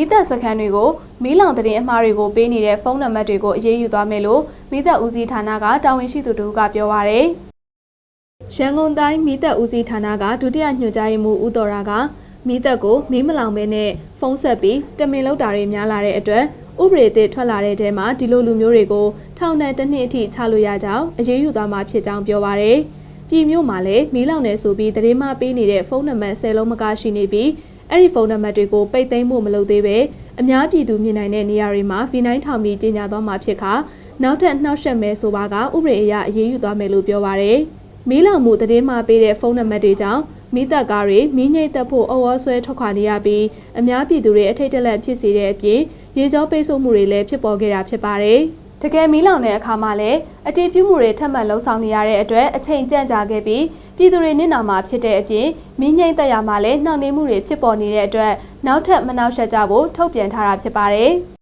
မိသက်စခန်းတွေကိုမီးလောင်တဲ့အမှားတွေကိုပေးနေတဲ့ဖုန်းနံပါတ်တွေကိုအရေးယူသွားမယ်လို့မိသက်ဦးစီးဌာနကတာဝန်ရှိသူတို့ကပြောပါရယ်ရန်ကုန်တိုင်းမိသက်ဦးစီးဌာနကဒုတိယညွှန်ကြားရေးမှူးဦးတော်ရာကမိသက်ကိုမီးမလောင်မဲနဲ့ဖုန်းဆက်ပြီးတမင်လောက်တာတွေများလာတဲ့အတွက်ဥပဒေသစ်ထွက်လာတဲ့တဲမှာဒီလိုလူမျိုးတွေကိုထောင်ဒဏ်တစ်နှစ်အထိချလို့ရကြောင်းအရေးယူသွားမှာဖြစ်ကြောင်းပြောပါရယ်ပြည်မျိုးမှာလည်းမီးလောင်နေဆိုပြီးသတင်းမပေးနေတဲ့ဖုန်းနံပါတ်10လုံးမကရှိနေပြီး အဲ့ဒီဖုန်းနံပါတ်တွေကိုပိတ်သိမ်းဖို့မလုပ်သေးပဲအများပြည်သူမြင်နိုင်တဲ့နေရာတွေမှာ V9 ထောင်ပြီးကြီးညာသွားမှာဖြစ်ခါနောက်ထပ်နှောက်ယှက်မဲဆိုပါကဥပဒေအရအရေးယူသွားမယ်လို့ပြောပါရယ်မီးလောင်မှုသတင်းမပေးတဲ့ဖုန်းနံပါတ်တွေကြောင့်မိသက်ကားတွေမီးငိမ့်သက်ဖို့အဝေါ်ဆွဲထွက်ခွာနေရပြီးအများပြည်သူတွေအထိတ်တလက်ဖြစ်စေတဲ့အပြင်ရေကြောပိတ်ဆို့မှုတွေလည်းဖြစ်ပေါ်ခဲ့တာဖြစ်ပါတယ်။ တကယ်မီးလောင်တဲ့အခါမှာလည်းအတည်ပြုမှုတွေထပ်မံလှုံ့ဆော်နေရတဲ့အတွက်အချိန်ကြန့်ကြာခဲ့ပြီးပြည်သူတွေနစ်နာမှာဖြစ်တဲ့အပြင်မင်းငိမ့်သက်ရမှာလည်းနှောင့်နှေးမှုတွေဖြစ်ပေါ်နေတဲ့အတွက်နောက်ထပ်မနှောက်ယှက်ကြဖို့ထုတ်ပြန်ထားတာဖြစ်ပါတယ်။